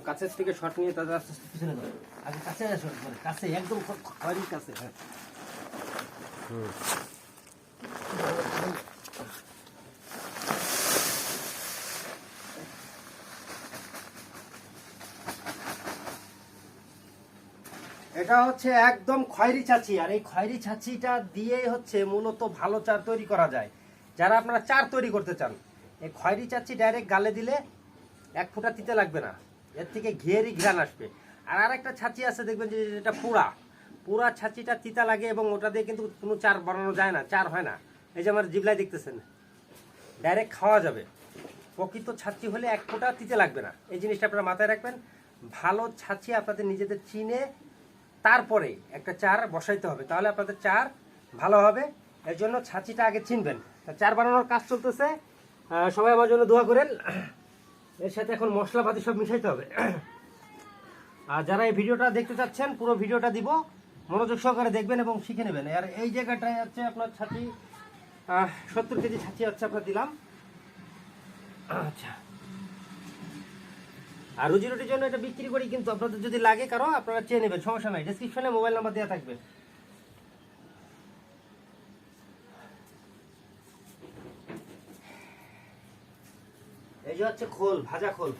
কাছের থেকে শট নিয়ে তাদের আস্তে আস্তে পিছনে করো আগে কাছে একবারে, কাছে একদম খ- খ- কাছে হ্যাঁ। এটা হচ্ছে একদম খয়েরি ছাঁচি আর এই খয়েরি ছাঁচিটা দিয়েই হচ্ছে মূলত ভালো চার তৈরি করা যায়। যারা আপনারা চার তৈরি করতে চান এই খয়েরি চাচ্ছি ডাইরেক্ট গালে দিলে এক ফোঁটা তিতে লাগবে না। এর থেকে ঘিয়েরই ঘ্রাণ আসবে। আর আরেকটা ছাঁচি আছে, দেখবেন যে যেটা পুরা পুরা ছাঁচিটা তিতা লাগে এবং ওটা দিয়ে কিন্তু কোনো চার বানানো যায় না, চার হয় না। এই যে আমার জিবলাই দেখতেছেন ডাইরেক্ট খাওয়া যাবে। প্রকৃত ছাঁচি হলে এক ফোঁটা তিতে লাগবে না। এই জিনিসটা আপনারা মাথায় রাখবেন। ভালো ছাঁচি আপনাদের নিজেদের চিনে তারপরে একটা চার বসাইতে হবে। তাহলে আপনাদের চার ভালো হবে। এর জন্য ছাঁচিটা আগে চিনবেন। চার বানানোর কাজ চলতেছে। সবাই আমার জন্য দোয়া করেন। এর সাথে এখন মশলাপাতি সব মিশাইতে হবে। আর যারা এই ভিডিওটা দেখতে চাচ্ছেন, পুরো ভিডিওটা দিব। মনোযোগ সহকারে দেখবেন এবং শিখে নেবেন। আর এই জায়গাটায় হচ্ছে আপনার ছাঁচি সত্তর কেজি ছাঁচি হচ্ছে আপনার দিলাম। আচ্ছা। আর রুজি রুটির জন্য এটা বিক্রি করি কিন্তু আপনাদের যদি লাগে কারও, আপনারা চেয়ে নেবেন, সমস্যা নাই। ডিসক্রিপশনে মোবাইল নাম্বার দেওয়া থাকবে। এই যে হচ্ছে খোল ভাজা খোল।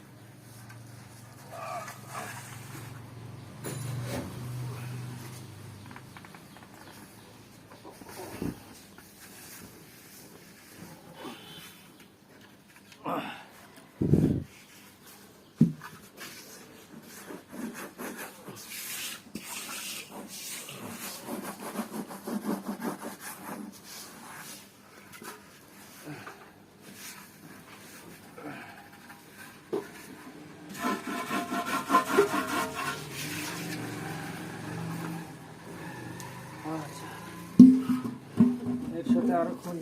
এর সাথে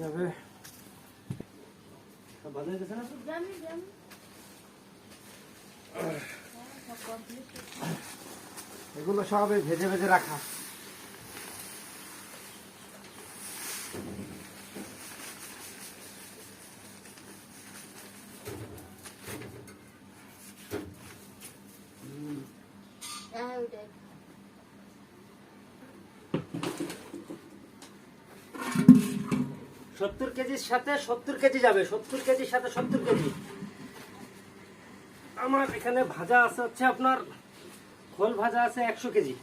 যাবে। এগুলো সব ভেজে ভেজে রাখা। হ্যাঁ ওইটাই। সত্তর কেজির সাথে সত্তর কেজি যাবে, সত্তর কেজির সাথে সত্তর কেজি। আমার এখানে ভাজা আছে, হচ্ছে আপনার খোল ভাজা আছে একশো কেজি।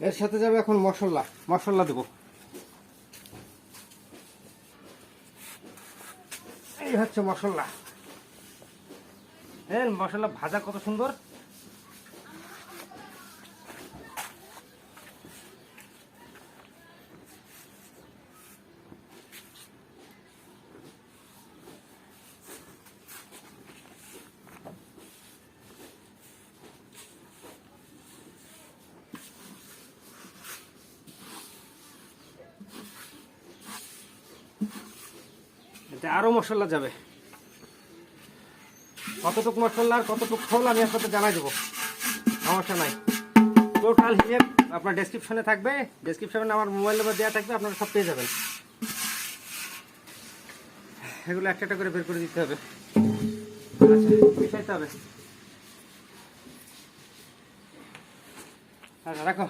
এর সাথে যাবে এখন মশলা। মশলা দেবো। এই হচ্ছে মশলা। এর মশলা ভাজা কত সুন্দর। এতে আরও মশলা যাবে। কতটুকু মশলা আর কতটুকু খোল আমি আপনাদের জানাই দেবো। সমস্যা নাই। টোটাল হিসেব আপনার ডেসক্রিপশনে থাকবে। ডেসক্রিপশনে আমার মোবাইল নাম্বার দেওয়া থাকবে, আপনারা সব পেয়ে যাবেন। এগুলো একটা একটা করে বের করে দিতে হবে। আচ্ছা মিশাইতে হবে। আচ্ছা রাখো।